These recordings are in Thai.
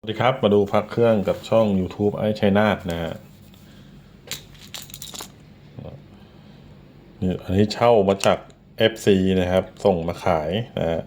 สวัสดีครับ มาดูพักเครื่องกับช่อง YouTube ไอ้ชัยนาทนะฮะนี่อันนี้เช่ามาจาก FC นะครับ ส่งมาขายนะฮะ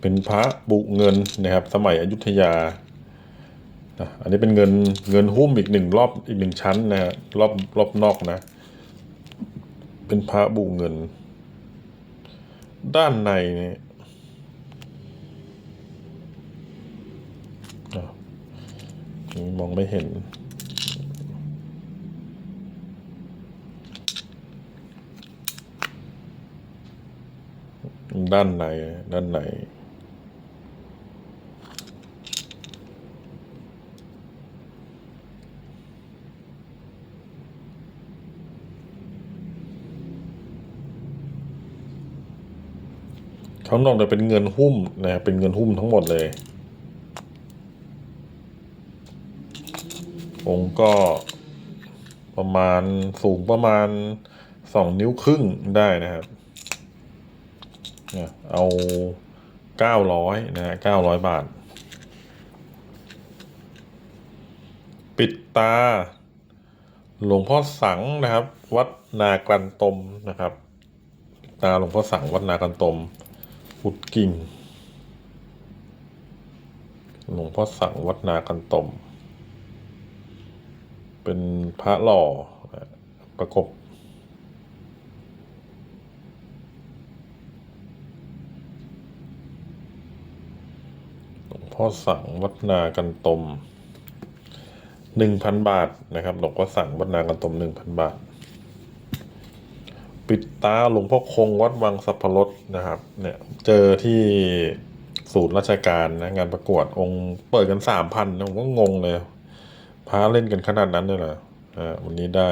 เป็นพระบุเงินนะครับ สมัยอยุธยานะอันนี้เป็นเงินเงินหุ้มอีกหนึ่งรอบอีกหนึ่งชั้นนะฮะรอบรอบนอกนะ เป็นพระบุเงิน ด้านในเนี่ยอะ มองไม่เห็น ด้านในด้านในข้างนอกจะเป็นเงินหุ้มนะเป็นเงินหุ้มทั้งหมดเลย องค์ก็ประมาณสูงประมาณสองนิ้วครึ่งได้นะครับเอาเก้าร้อยนะฮะเก้าร้อยบาท ปิดตา หลวงพ่อสังนะครับ วัดนากลันตมนะครับ ตาหลวงพ่อสังวัดนากลันตมพุดกิ่ง หลวงพ่อสังวัดนากันตม เป็นพระหล่อประกบหลวงพ่อสังวัดนากันตมหนึ่งพันบาทนะครับหลวงพ่อสังวัดนากันตมหนึ่งพันบาท ปิดตาหลวงพ่อคงวัดวังสัพพรสนะครับ เนี่ยเจอที่ศูนย์ราชการนะงานประกวดองค์เปิดกันสามพันผมก็งงเลย พาเล่นกันขนาดนั้นเลยเหรออ่าวันนี้ได้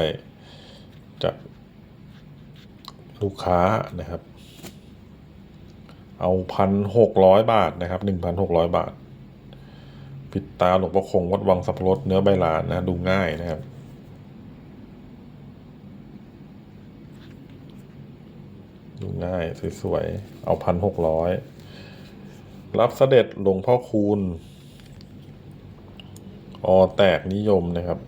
จากลูกค้านะครับ เอาพันหกร้อยบาทนะครับหนึ่งพันหกร้อยบาท ปิดตาหลวงพ่อคงวัดวังสัพพรสเนื้อใบลานนะดูง่ายนะครับดูง่ายสวยๆ เอาพันหกร้อย รับเสด็จหลวงพ่อคูณ อแตกนิยมนะครับ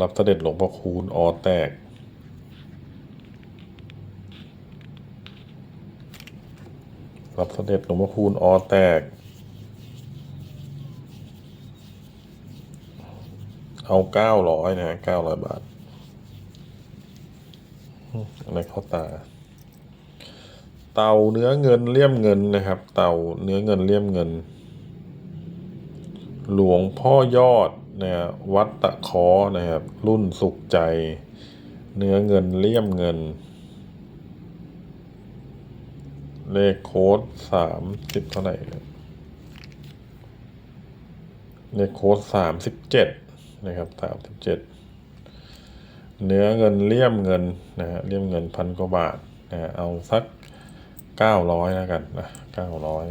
รับเสด็จหลวงพ่อคูณอแตก รับเสด็จหลวงพ่อคูณอแตก เอาเก้าร้อยนะเก้าร้อยบาทอืมอะไรเข้าตา เตาเนื้อเงินเลี่ยมเงินนะครับ เตาเนื้อเงินเลี่ยมเงิน หลวงพ่อยอดนะฮะวัดตะคอนะครับ รุ่นสุขใจ เนื้อเงินเลี่ยมเงิน เลขโค้ดสามสิบเท่าไหร่เลขโค้ดสามสิบเจ็ดนะครับสามสิบเจ็ดเนื้อเงินเลี่ยมเงินนะฮะเลี่ยมเงินพันกว่าบาทนะเอาสักเก้าร้อยแล้วกันนะเก้าร้อย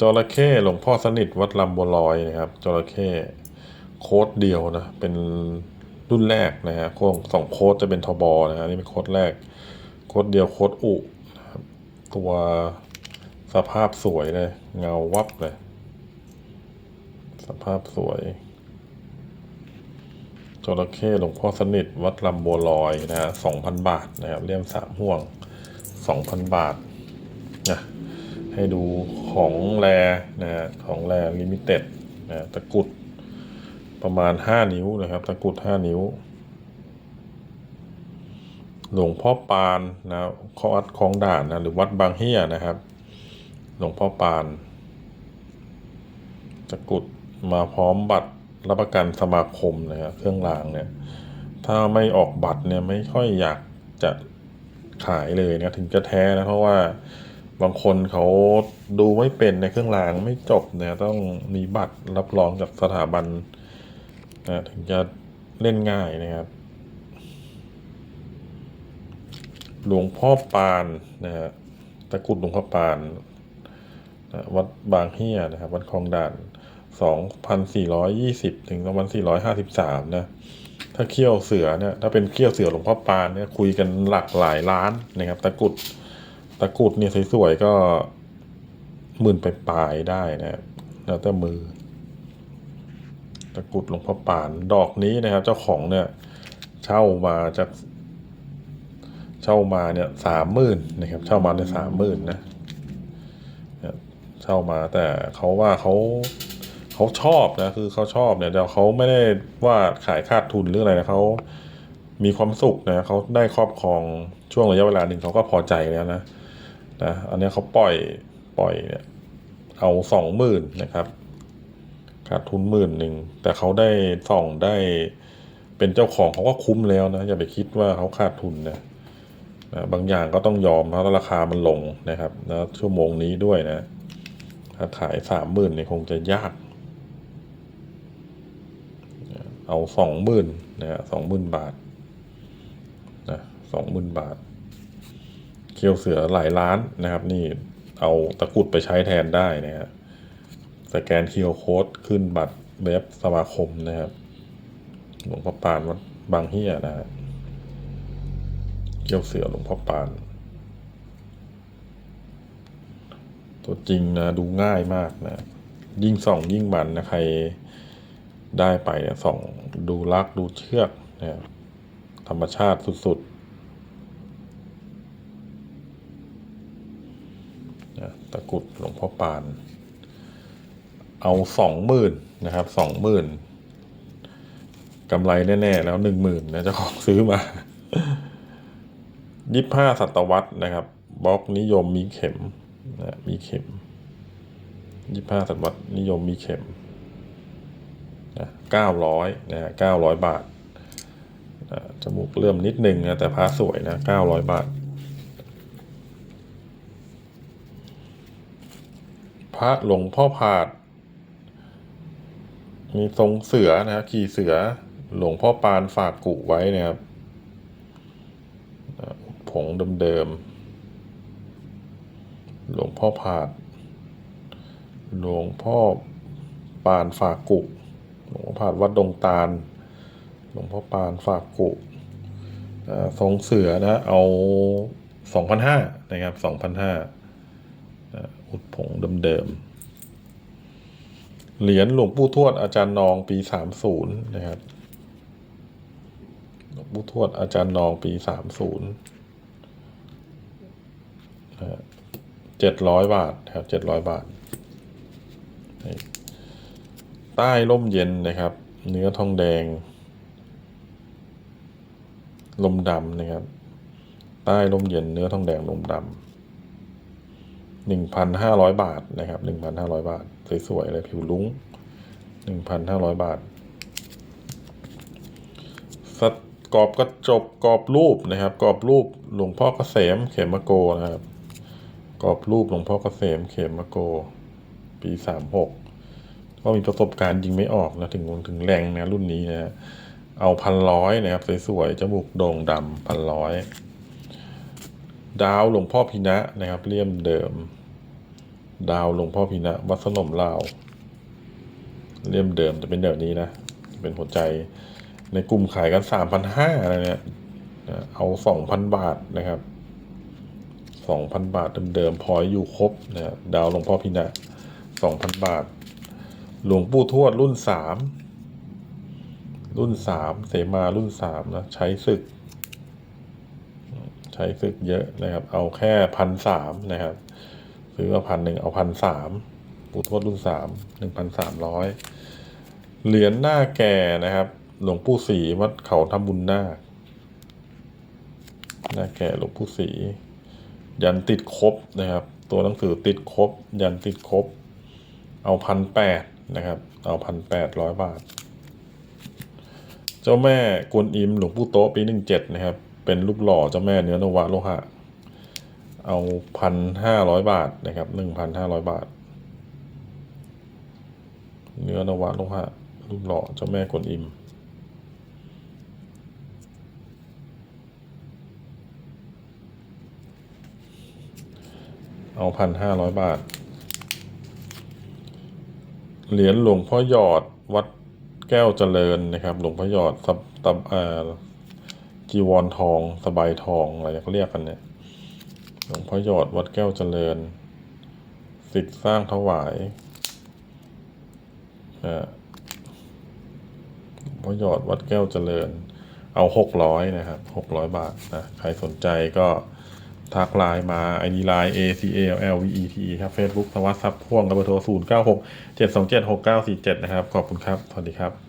จระเข้หลวงพ่อสนิทวัดลำบัวลอยนะครับจระเข้โค้ดเดียวนะ เป็นรุ่นแรกนะฮะโค้ดสองโค้ดจะเป็นทบอนะฮะนี่เป็นโค้ดแรก โค้ดเดียวโค้ดอุนะครับตัวสภาพสวยเลย เงาวับเลย สภาพสวยจระเข้หลวงพ่อสนิทวัดลำบัวลอยนะฮะสองพันบาทนะครับเลี่ยมสามห่วงสองพันบาทนะ ให้ดูของแรนะฮะของแรลิมิเต็ดนะตะกรุดประมาณห้านิ้วนะครับ ตะกรุดห้านิ้ว หลวงพ่อปานนะข้อวัดคลองด่านนะหรือวัดบางเฮียนะครับ หลวงพ่อปาน ตะกรุดมาพร้อมบัตรรับประกันสมาคมนะครับเครื่องรางเนี่ย ถ้าไม่ออกบัตรเนี่ยไม่ค่อยอยากจะขายเลยนะถึงจะแท้นะเพราะว่า บางคนเขาดูไม่เป็นในเครื่องรางไม่จบเนี่ยต้องมีบัตรรับรองจากสถาบันนะถึงจะเล่นง่ายนะครับ หลวงพ่อปานนะฮะตะกุดหลวงพ่อปานนะวัดบางเฮียนะครับ วัดคลองด่านสองพันสี่ร้อยยี่สิบถึงสองพันสี่ร้อยห้าสิบสามนะ ถ้าเขี้ยวเสือเนี่ยถ้าเป็นเขี้ยวเสือหลวงพ่อปานเนี่ยคุยกันหลักหลายล้านนะครับ ตะกุด ตะกรุดเนี่ยสวยๆก็หมื่นไปปลายได้นะครับแล้วแต่มือ ตะกรุดหลวงพ่อปานดอกนี้นะครับ เจ้าของเนี่ยเช่ามาจากเช่ามาเนี่ยสามหมื่นนะครับ เช่ามาในสามหมื่นนะเนี่ยเช่ามาแต่เขาว่าเขาเขาชอบนะคือเขาชอบเนี่ยแต่เขาไม่ได้ว่าขายขาดทุนหรืออะไรนะเขามีความสุขนะเขาได้ครอบครองช่วงระยะเวลาหนึ่งเขาก็พอใจแล้วนะ นะอันนี้เขาปล่อยปล่อยเนี่ยเอาสองหมื่นนะครับขาดทุนหมื่นหนึ่งแต่เขาได้ส่องได้เป็นเจ้าของเขาก็คุ้มแล้วนะอย่าไปคิดว่าเขาขาดทุนนะนะบางอย่างก็ต้องยอมเพราะราคามันลงนะครับแล้วชั่วโมงนี้ด้วยนะ ถ้าขายสามหมื่นเนี่ยคงจะยาก เอาสองหมื่นนะฮะสองหมื่นบาทนะสองหมื่นบาท เคียวเสือหลายล้านนะครับ นี่เอาตะกุดไปใช้แทนได้นะฮะสแกน QR Code ขึ้นบัตรเว็บสมาคมนะครับหลวงพ่อปานวัดบางเฮียนะฮะเกี่ยวเสือหลวงพ่อปาน ตัวจริงนะดูง่ายมากนะ ยิ่งส่องยิ่งมันนะใครได้ไปเนี่ยส่องดูลักดูเชือกนะครับธรรมชาติสุดๆ นะตะกรุดหลวงพ่อปาน เอาสองหมื่นนะครับสองหมื่นกำไรแน่ ๆ แล้วหนึ่งหมื่นนะเจ้าของซื้อมายี่ห้าศตวรรษนะครับบล็อกนิยมมีเข็มนะมีเข็มยี่ห้าศตวรรษนิยมมีเข็มนะเก้าร้อยนะเก้าร้อยบาทนะจมูกเลื่อมนิดนึงนะแต่พาสวยนะเก้าร้อยบาท พระหลวงพ่อผาด มีทรงเสือนะครับขี่เสือหลวงพ่อปานฝากกุไว้นะครับผงเดิมๆหลวงพ่อผาด หลวงพ่อปานฝากกุหลวงพ่อผาดวัดดงตาล หลวงพ่อปานฝากกุทรงเสือนะเอาสองพันห้านะครับส อุดผงเดิมๆ เหรียญหลวงปู่ทวดอาจารย์นองปีสามศูนย์นะครับ หลวงปู่ทวดอาจารย์นองปีสามศูนย์เจ็ดร้อยบาทครับเจ็ดร้อยบาท ใต้ร่มเย็นนะครับ เนื้อทองแดง ลมดำนะครับ ใต้ร่มเย็นเนื้อทองแดงลมดำ หนึ่งพันห้าร้อยบาทนะครับหนึ่งพันห้าร้อยบาท สวยๆเลยผิวลุ้งหนึ่งพันห้าร้อยบาท สกรอบกระจบกรอบรูปนะครับ กรอบรูปหลวงพ่อเกษมเขมโกนะครับ กรอบรูปหลวงพ่อเกษมเขมโก ปีสามหกก็มีประสบการณ์ยิงไม่ออกนะถึงถึงแรงนะรุ่นนี้นะเอาพันร้อยนะครับสวยๆจมูกโด่งดำพันร้อย ดาวหลวงพ่อพินะนะครับเลี่ยมเดิม ดาวหลวงพ่อพินะวัดสนมลาวเลี่ยมเดิมจะเป็นแบบนี้นะ เป็นหัวใจในกลุ่มขายกันสามพันห้าอะไรเนี่ยเอาสองพันบาทนะครับสองพันบาทเดิมๆพออยู่ครบนะดาวหลวงพ่อพินะสองพันบาท หลวงปู่ทวดรุ่นสามรุ่นสามเสมารุ่นสามนะใช้ศึก ใช้ศึกเยอะนะครับ เอาแค่พันสามนะครับ ซื้อมาพันหนึ่งเอาพันสามปู่ทวดรุ่นสามหนึ่งพันสามร้อยเหรียญหน้าแก่นะครับ หลวงปู่ศรีวัดเขาทำบุญนาคหน้าแก่หลวงปู่ศรียันติดครบนะครับ ตัวหนังสือติดครบ ยันติดครบ เอาพันแปดนะครับ เอาพันแปดร้อยบาท เจ้าแม่กวนอิมหลวงปู่โตปีหนึ่งเจ็ดนะครับ เป็นรูปหล่อเจ้าแม่เนื้อนวะโลหะ เอาพันห้าร้อยบาทนะครับหนึ่งพันห้าร้อยบาท เนื้อนวะโลหะ รูปหล่อเจ้าแม่กวนอิมเอาพันห้าร้อยบาท เหรียญหลวงพ่อหยอดวัดแก้วเจริญนะครับ หลวงพ่อหยอดสับตับอ่า จีวรทอง สบายทอง อะไรเขาเรียกกันเนี่ย หลวงพ่อหยอดวัดแก้วเจริญ สิทธิ์สร้างถวายอ่าพ่อหยอดวัดแก้วเจริญ เอาหกร้อยนะครับหกร้อยบาทนะ ใครสนใจก็ทักไลน์มาไอดีไลน์ A C A L L V E T ครับ Facebook สวัสดิ์ทรัพย์พ่วงกับเบอร์โทร 0 9 6 7 2 7 6 9 4 7 นะครับ ขอบคุณครับ สวัสดีครับ